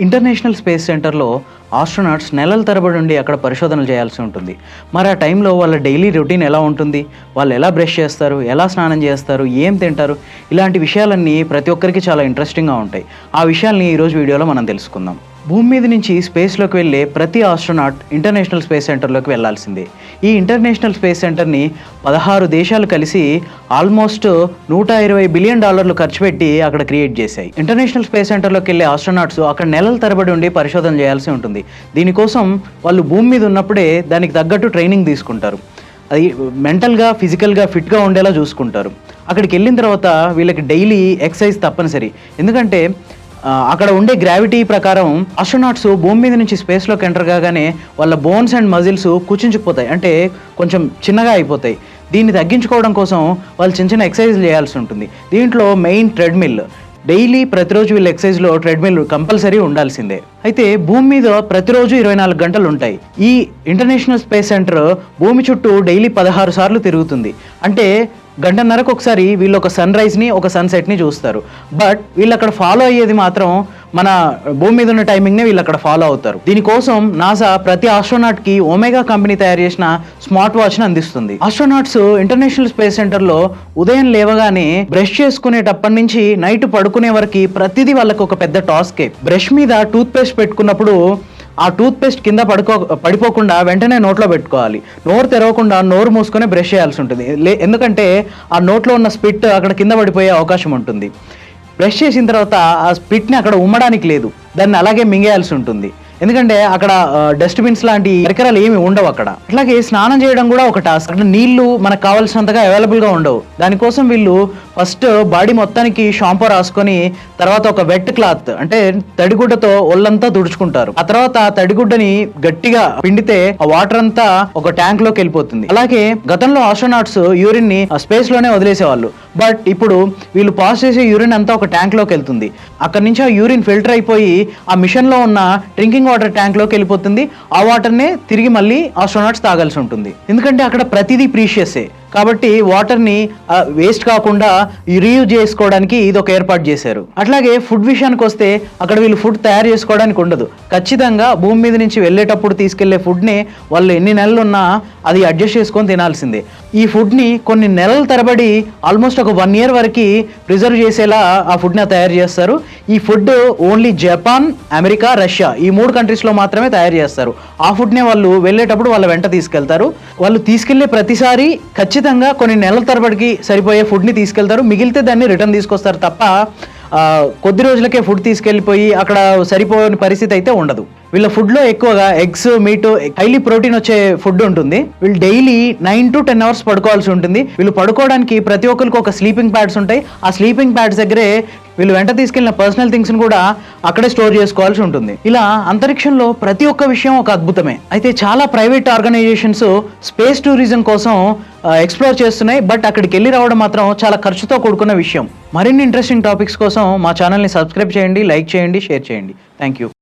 International space సెంటర్లో astronauts నెలల తరబడి ఉండి అక్కడ పరిశోధనలు చేయాల్సి ఉంటుంది. మరి ఆ టైంలో వాళ్ళ డైలీ రొటీన్ ఎలా ఉంటుంది? వాళ్ళు ఎలా బ్రష్ చేస్తారు? ఎలా స్నానం చేస్తారు? ఏం తింటారు? ఇలాంటి విషయాలన్నీ ప్రతి ఒక్కరికి చాలా ఇంట్రెస్టింగ్గా ఉంటాయి. ఆ విషయాల్ని ఈరోజు వీడియోలో మనం తెలుసుకుందాం. భూమి మీద నుంచి స్పేస్లోకి వెళ్ళే ప్రతి ఆస్ట్రోనాట్ ఇంటర్నేషనల్ స్పేస్ సెంటర్లోకి వెళ్ళాల్సిందే ఈ ఇంటర్నేషనల్ స్పేస్ సెంటర్ని పదహారు దేశాలు కలిసి ఆల్మోస్ట్ నూట ఇరవై బిలియన్ డాలర్లు ఖర్చు పెట్టి అక్కడ క్రియేట్ చేశాయి. ఇంటర్నేషనల్ స్పేస్ సెంటర్లోకి వెళ్ళే ఆస్ట్రోనాట్స్ అక్కడ నెలల తరబడి ఉండి పరిశోధన చేయాల్సి ఉంటుంది. దీనికోసం వాళ్ళు భూమి మీద ఉన్నప్పుడే దానికి తగ్గట్టు ట్రైనింగ్ తీసుకుంటారు. అది మెంటల్గా ఫిజికల్గా ఫిట్గా ఉండేలా చూసుకుంటారు. అక్కడికి వెళ్ళిన తర్వాత వీళ్ళకి డైలీ ఎక్సర్సైజ్ తప్పనిసరి. ఎందుకంటే అక్కడ ఉండే గ్రావిటీ ప్రకారం అస్ట్రోనాట్స్ భూమి మీద నుంచి స్పేస్లోకి ఎంటర్ కాగానే వాళ్ళ బోన్స్ అండ్ మజిల్స్ కుచించుకుపోతాయి. అంటే కొంచెం చిన్నగా అయిపోతాయి. దీన్ని తగ్గించుకోవడం కోసం వాళ్ళు చిన్న చిన్న ఎక్సర్సైజ్ చేయాల్సి ఉంటుంది. దీంట్లో మెయిన్ ట్రెడ్మిల్ డైలీ ప్రతిరోజు వీళ్ళ ఎక్సర్సైజ్లో ట్రెడ్మిల్ కంపల్సరీ ఉండాల్సిందే. అయితే భూమి మీద ప్రతిరోజు ఇరవై నాలుగు గంటలు ఉంటాయి. ఈ ఇంటర్నేషనల్ స్పేస్ సెంటర్ భూమి చుట్టూ డైలీ పదహారు సార్లు తిరుగుతుంది. అంటే గంటన్నరకు ఒకసారి వీళ్ళు ఒక సన్ రైజ్ని ఒక సన్సెట్ని చూస్తారు. బట్ వీళ్ళు అక్కడ ఫాలో అయ్యేది మాత్రం మన భూమి మీద ఉన్న టైమింగ్నే వీళ్ళు అక్కడ ఫాలో అవుతారు. దీనికోసం నాసా ప్రతి ఆస్ట్రోనాట్కి ఒమేగా కంపెనీ తయారు చేసిన స్మార్ట్ వాచ్ని అందిస్తుంది. ఆస్ట్రోనాట్స్ ఇంటర్నేషనల్ స్పేస్ సెంటర్లో ఉదయం లేవగానే బ్రష్ చేసుకునేటప్పటి నుంచి నైట్ పడుకునే వరకు ప్రతిదీ వాళ్ళకి ఒక పెద్ద టాస్కే బ్రష్ మీద టూత్ పేస్ట్ పెట్టుకున్నప్పుడు ఆ టూత్ పేస్ట్ కింద పడుకో పడిపోకుండా వెంటనే నోట్లో పెట్టుకోవాలి. నోరు తెరవకుండా నోరు మూసుకొని బ్రష్ చేయాల్సి ఉంటుంది. లే ఎందుకంటే ఆ నోట్లో ఉన్న స్పిట్ అక్కడ కింద పడిపోయే అవకాశం ఉంటుంది. బ్రష్ చేసిన తర్వాత ఆ స్పిట్ని అక్కడ ఉమ్మడానికి లేదు. దాన్ని అలాగే మింగేయాల్సి ఉంటుంది. ఎందుకంటే అక్కడ డస్ట్బిన్స్ లాంటి పరికరాలు ఏమి ఉండవు అక్కడ. అట్లాగే స్నానం చేయడం కూడా ఒక టాస్క్ అక్కడ నీళ్ళు మనకు కావాల్సినంతగా అవైలబుల్గా ఉండవు. దానికోసం వీళ్ళు ఫస్ట్ బాడీ మొత్తానికి షాంపూ రాసుకొని తర్వాత ఒక వెట్ క్లాత్ అంటే తడిగుడ్డతో ఒళ్ళంతా తుడుచుకుంటారు. ఆ తర్వాత తడిగుడ్డని గట్టిగా పిండితే ఆ వాటర్ అంతా ఒక ట్యాంక్లోకి వెళ్ళిపోతుంది. అలాగే గతంలో ఆస్ట్రోనాట్స్ యూరిన్ని స్పేస్లోనే వదిలేసేవాళ్ళు. బట్ ఇప్పుడు వీళ్ళు పాస్ చేసే యూరిన్ అంతా ఒక ట్యాంక్లోకి వెళ్తుంది. అక్కడ నుంచి ఆ యూరిన్ ఫిల్టర్ అయిపోయి ఆ మిషన్లో ఉన్న డ్రింకింగ్ వాటర్ ట్యాంక్లోకి వెళ్ళిపోతుంది. ఆ వాటర్నే తిరిగి మళ్ళీ ఆస్ట్రోనాట్స్ తాగాల్సి ఉంటుంది. ఎందుకంటే అక్కడ ప్రతిదీ ప్రీషియసే. కాబట్టి వాటర్ని వేస్ట్ కాకుండా రీయూజ్ చేసుకోవడానికి ఇది ఒక ఏర్పాటు చేశారు. అట్లాగే ఫుడ్ విషయానికి వస్తే అక్కడ వీళ్ళు ఫుడ్ తయారు చేసుకోవడానికి ఉండదు. ఖచ్చితంగా భూమి మీద నుంచి వెళ్ళేటప్పుడు తీసుకెళ్ళే ఫుడ్ని వాళ్ళు ఎన్ని నెలలు ఉన్నా అది అడ్జస్ట్ చేసుకొని తినాల్సిందే. ఈ ఫుడ్ని కొన్ని నెలల తరబడి ఆల్మోస్ట్ ఒక వన్ ఇయర్ వరకు ప్రిజర్వ్ చేసేలా ఆ ఫుడ్ని తయారు చేస్తారు. ఈ food only Japan America Russia ఈ మూడు కంట్రీస్లో మాత్రమే తయారు చేస్తారు. ఆ ఫుడ్నే వాళ్ళు వెళ్ళేటప్పుడు వాళ్ళ వెంట తీసుకెళ్తారు. వాళ్ళు తీసుకెళ్ళే ప్రతిసారి ఖచ్చితంగా కొన్ని నెలల తరబడికి సరిపోయే ఫుడ్ని తీసుకెళ్తారు. మిగిలితే దాన్ని రిటర్న్ తీసుకొస్తారు తప్ప కొద్ది రోజులకే ఫుడ్ తీసుకెళ్ళిపోయి అక్కడ సరిపోని పరిస్థితి అయితే ఉండదు. వీళ్ళ ఫుడ్లో ఎక్కువగా ఎగ్స్ మీట్ హైలీ ప్రోటీన్ వచ్చే ఫుడ్ ఉంటుంది. వీళ్ళు daily nine to ten hours పడుకోవాల్సి ఉంటుంది. వీళ్ళు పడుకోవడానికి ప్రతి ఒక్కరికి ఒక స్లీపింగ్ ప్యాడ్స్ ఉంటాయి. ఆ స్లీపింగ్ ప్యాడ్స్ దగ్గరే వీళ్ళు వెంట తీసుకెళ్ళిన పర్సనల్ థింగ్స్ని కూడా అక్కడే స్టోర్ చేసుకోవాల్సి ఉంటుంది. ఇలా అంతరిక్షంలో ప్రతి ఒక్క విషయం ఒక అద్భుతమే. అయితే చాలా ప్రైవేట్ ఆర్గనైజేషన్స్ స్పేస్ టూరిజం కోసం ఎక్స్ప్లోర్ చేస్తున్నాయి. బట్ అక్కడికి వెళ్ళి రావడం మాత్రం చాలా ఖర్చుతో కూడుకున్న విషయం. మరిన్ని ఇంట్రెస్టింగ్ టాపిక్స్ కోసం మా ఛానల్ని సబ్స్క్రైబ్ చేయండి లైక్ చేయండి షేర్ చేయండి. Thank you